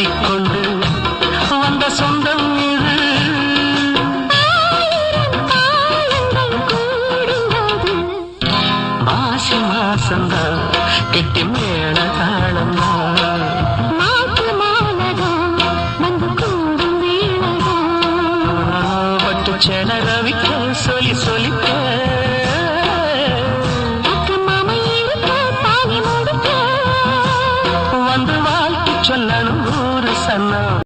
சுற்றிக்கொண்டு வந்த சொந்தம் இது. மாசி மாசந்தா கெட்டி மேல தாழந்தா சென ரவிக்க சொல்லி சொல்லிக்க चुनण सना